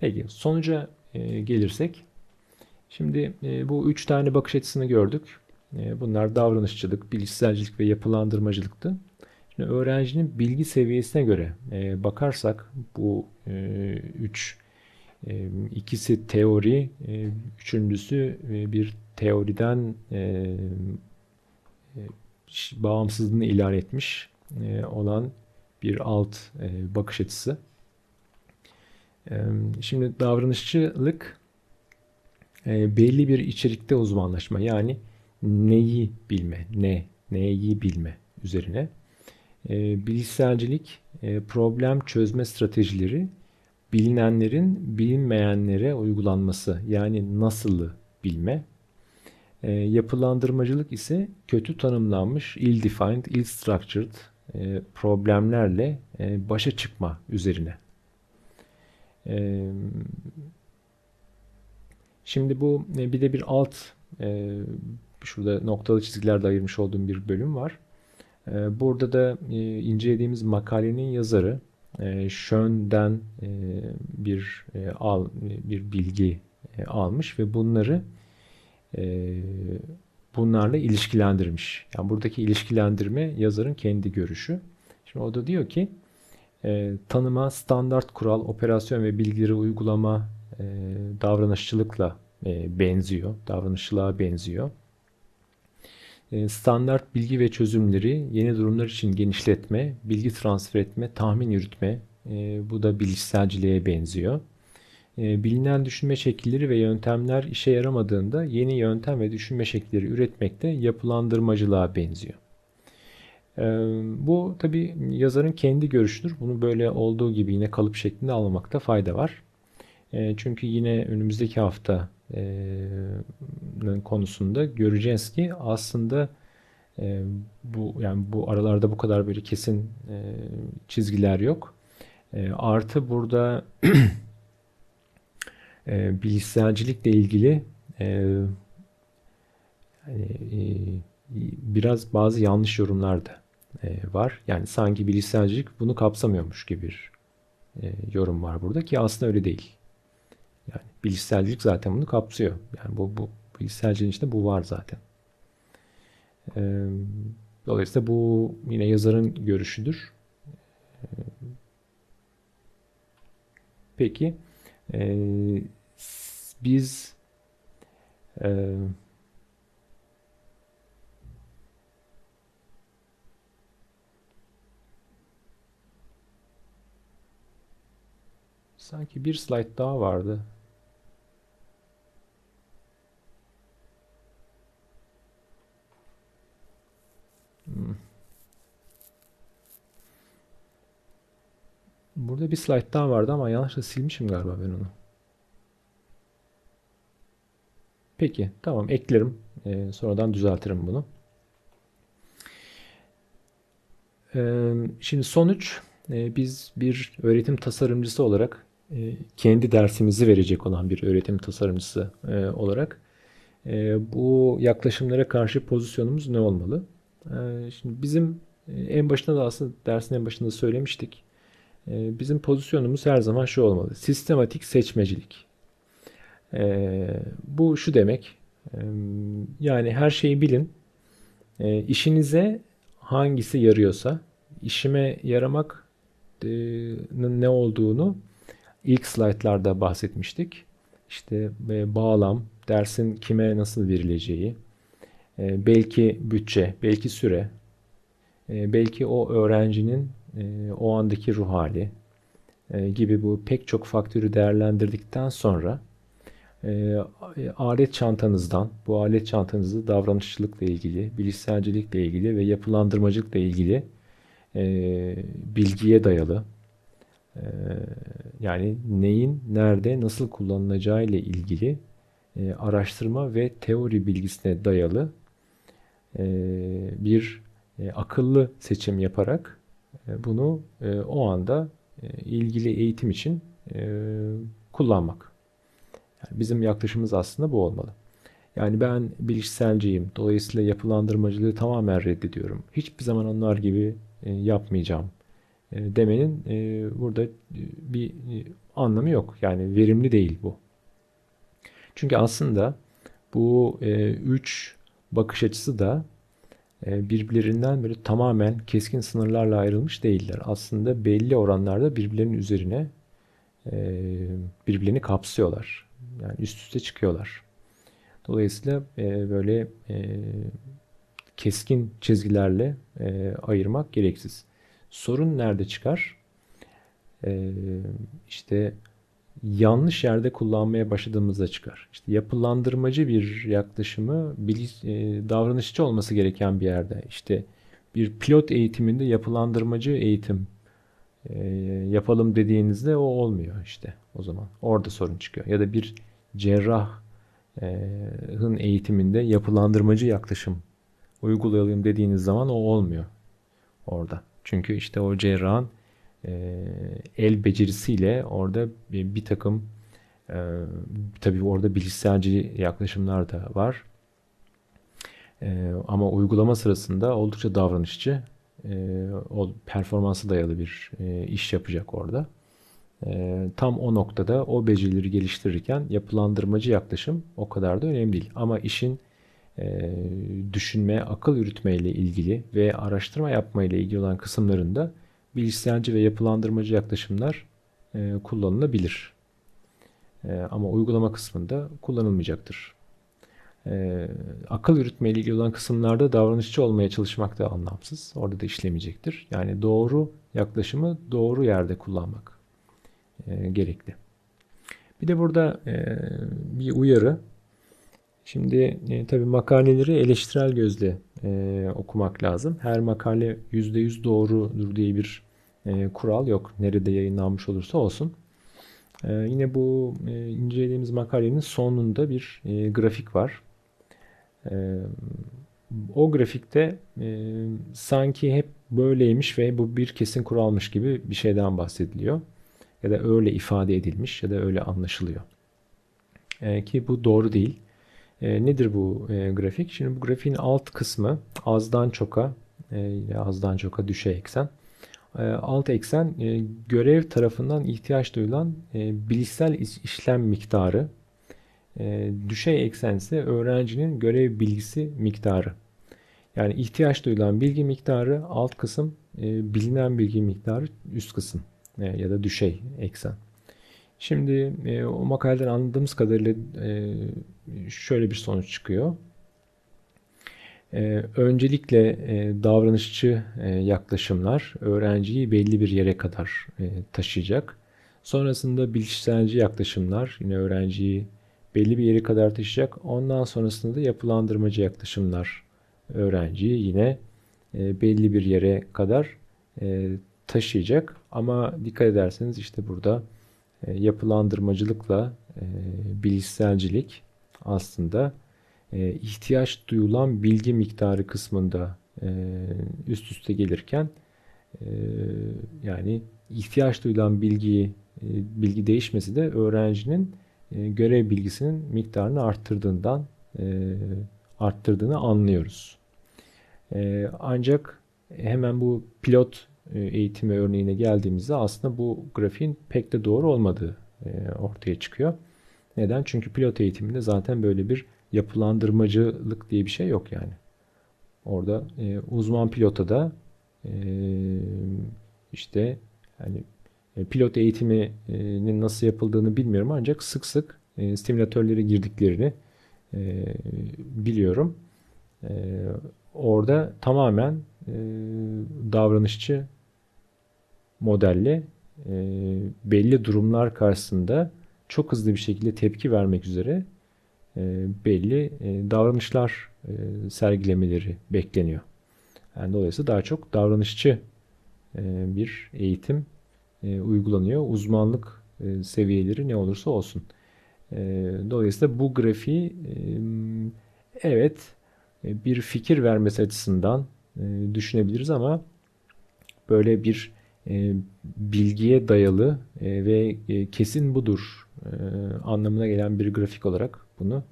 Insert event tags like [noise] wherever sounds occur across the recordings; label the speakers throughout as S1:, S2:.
S1: Peki sonuca e, gelirsek. Şimdi e, bu üç tane bakış açısını gördük. E, bunlar davranışçılık, bilişselcilik ve yapılandırmacılıktı. Şimdi öğrencinin bilgi seviyesine göre e, bakarsak bu e, üç e, ikisi teori, e, üçüncüsü e, bir teoriden e, e, bağımsızlığını ilan etmiş e, olan bir alt e, bakış açısı. Şimdi davranışçılık e, belli bir içerikte uzmanlaşma yani neyi bilme, ne, neyi bilme üzerine. E, bilişselcilik e, problem çözme stratejileri bilinenlerin bilinmeyenlere uygulanması yani nasılı bilme. Yapılandırmacılık ise kötü tanımlanmış, ill-defined, ill-structured problemlerle başa çıkma üzerine. Şimdi bu e, bir de bir alt e, şurada noktalı çizgilerle ayırmış olduğum bir bölüm var. Burada da e, incelediğimiz makalenin yazarı e, Schön'den bir al bir bilgi almış ve bunları bunlarla ilişkilendirmiş. Yani buradaki ilişkilendirme yazarın kendi görüşü. Şimdi o da diyor ki e, tanıma, standart kural, operasyon ve bilgileri uygulama e, davranışçılıkla e, benziyor. Davranışçılığa benziyor. E, standart bilgi ve çözümleri yeni durumlar için genişletme, bilgi transfer etme, tahmin yürütme e, bu da bilişselciliğe benziyor. E, bilinen düşünme şekilleri ve yöntemler işe yaramadığında yeni yöntem ve düşünme şekilleri üretmekte yapılandırmacılığa benziyor. Bu tabi yazarın kendi görüşüdür. Bunu böyle olduğu gibi yine kalıp şeklinde almamakta fayda var. Çünkü yine önümüzdeki hafta konusunda göreceğiz ki aslında bu yani bu aralarda bu kadar böyle kesin çizgiler yok. Artı burada [clears throat] bilişselcilikle ilgili hani, biraz bazı yanlış yorumlar da var. Yani sanki bilişselcilik bunu kapsamıyormuş gibi bir yorum var burada ki aslında öyle değil. Yani bilişselcilik zaten bunu kapsıyor. Yani bu, bu bilişselciliğin içinde bu var zaten. Ee, dolayısıyla bu yine yazarın görüşüdür. Ee, peki e, biz e, Sanki bir slide daha vardı. Hmm. Burada bir slide daha vardı ama yanlışlıkla silmişim galiba ben onu. Peki tamam eklerim. Ee, sonradan düzeltirim bunu. Ee, şimdi sonuç e, biz bir öğretim tasarımcısı olarak kendi dersimizi verecek olan bir öğretim tasarımcısı e, olarak e, bu yaklaşımlara karşı pozisyonumuz ne olmalı? Şimdi bizim en başında da aslında dersin en başında söylemiştik. Bizim pozisyonumuz her zaman şu olmalı. Sistematik seçmecilik. Bu şu demek. Yani her şeyi bilin. İşinize hangisi yarıyorsa, işime yaramak ne olduğunu ilk slaytlarda bahsetmiştik. İşte e, bağlam, dersin kime nasıl verileceği, e, belki bütçe, belki süre, e, belki o öğrencinin o andaki ruh hali gibi bu pek çok faktörü değerlendirdikten sonra alet çantanızdan, bu alet çantanızı davranışçılıkla ilgili, bilişselcilikle ilgili ve yapılandırmacılıkla ilgili bilgiye dayalı, ee, yani neyin nerede nasıl kullanılacağı ile ilgili e, araştırma ve teori bilgisine dayalı e, bir e, akıllı seçim yaparak bunu o anda ilgili eğitim için kullanmak. Yani bizim yaklaşımımız aslında bu olmalı. Yani ben bilişselciyim. Dolayısıyla yapılandırmacılığı tamamen reddediyorum. Hiçbir zaman onlar gibi yapmayacağım e, demenin e, burada e, bir anlamı yok. Yani verimli değil bu. Çünkü aslında bu üç bakış açısı da birbirlerinden böyle tamamen keskin sınırlarla ayrılmış değiller. Aslında belli oranlarda birbirlerinin üzerine e, birbirlerini kapsıyorlar. Yani üst üste çıkıyorlar. Dolayısıyla böyle keskin çizgilerle ayırmak gereksiz. Sorun nerede çıkar? E, işte yanlış yerde kullanmaya başladığımızda çıkar. İşte yapılandırmacı bir yaklaşımı bilinç, e, davranışçı olması gereken bir yerde. İşte bir pilot eğitiminde yapılandırmacı eğitim e, yapalım dediğinizde o olmuyor işte o zaman. Orada sorun çıkıyor. Ya da bir cerrahın eğitiminde yapılandırmacı yaklaşım uygulayalım dediğiniz zaman o olmuyor orada. Çünkü işte o cerrahın e, el becerisiyle orada bir, bir takım e, tabii orada bilişselci yaklaşımlar da var. E, ama uygulama sırasında oldukça davranışçı, e, o performansı dayalı bir e, iş yapacak orada. E, tam o noktada o becerileri geliştirirken yapılandırmacı yaklaşım o kadar da önemli değil. Ama işin e, düşünme, akıl yürütme ile ilgili ve araştırma yapma ile ilgili olan kısımlarında bilişselci ve yapılandırmacı yaklaşımlar e, kullanılabilir. E, ama uygulama kısmında kullanılmayacaktır. Akıl yürütme ile ilgili olan kısımlarda davranışçı olmaya çalışmak da anlamsız. Orada da işlemeyecektir. Yani doğru yaklaşımı doğru yerde kullanmak gerekli. Bir de burada bir uyarı. Şimdi e, tabii makaleleri eleştirel gözle e, okumak lazım. Her makale %100 doğrudur diye bir e, kural yok. Nerede yayınlanmış olursa olsun. E, yine bu e, incelediğimiz makalenin sonunda bir e, grafik var. E, o grafikte e, sanki hep böyleymiş ve bu bir kesin kuralmış gibi bir şeyden bahsediliyor. Ya da öyle ifade edilmiş ya da öyle anlaşılıyor. E, ki bu doğru değil. E, nedir bu e, grafik? Şimdi bu grafiğin alt kısmı azdan çoka, e, azdan çoka düşey eksen. E, alt eksen e, görev tarafından ihtiyaç duyulan e, bilişsel işlem miktarı. E, düşey eksen ise öğrencinin görev bilgisi miktarı. Yani ihtiyaç duyulan bilgi miktarı alt kısım, e, bilinen bilgi miktarı üst kısım e, ya da düşey eksen. Şimdi e, o makaleden anladığımız kadarıyla e, şöyle bir sonuç çıkıyor. E, öncelikle e, davranışçı e, yaklaşımlar öğrenciyi belli bir yere kadar e, taşıyacak. Sonrasında bilişselci yaklaşımlar yine öğrenciyi belli bir yere kadar taşıyacak. Ondan sonrasında da yapılandırmacı yaklaşımlar öğrenciyi yine e, belli bir yere kadar e, taşıyacak. Ama dikkat ederseniz işte burada e, yapılandırmacılıkla e, bilişselcilik aslında e, ihtiyaç duyulan bilgi miktarı kısmında üst üste gelirken yani ihtiyaç duyulan bilgiyi bilgi değişmesi de öğrencinin görev bilgisinin miktarını arttırdığından arttırdığını anlıyoruz. Ancak hemen bu pilot e, eğitimi örneğine geldiğimizde aslında bu grafiğin pek de doğru olmadığı e, ortaya çıkıyor. Neden? Çünkü pilot eğitiminde zaten böyle bir yapılandırmacılık diye bir şey yok yani. Orada e, uzman pilota da işte yani pilot eğitiminin nasıl yapıldığını bilmiyorum ancak sık sık simülatörlere girdiklerini biliyorum. Orada tamamen davranışçı modelle e, belli durumlar karşısında çok hızlı bir şekilde tepki vermek üzere e, belli e, davranışlar e, sergilemeleri bekleniyor. Yani dolayısıyla daha çok davranışçı e, bir eğitim e, uygulanıyor. Uzmanlık e, seviyeleri ne olursa olsun. E, dolayısıyla bu grafiği e, evet bir fikir vermesi açısından e, düşünebiliriz ama böyle bir bilgiye dayalı e, ve e, kesin budur anlamına gelen bir grafik olarak bunu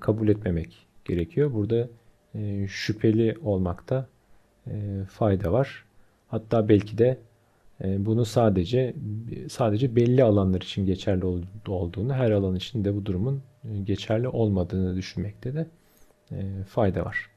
S1: kabul etmemek gerekiyor. Burada şüpheli olmakta fayda var. Hatta belki de e, bunu sadece sadece belli alanlar için geçerli olduğunu, her alan için de bu durumun e, geçerli olmadığını düşünmekte de e, fayda var.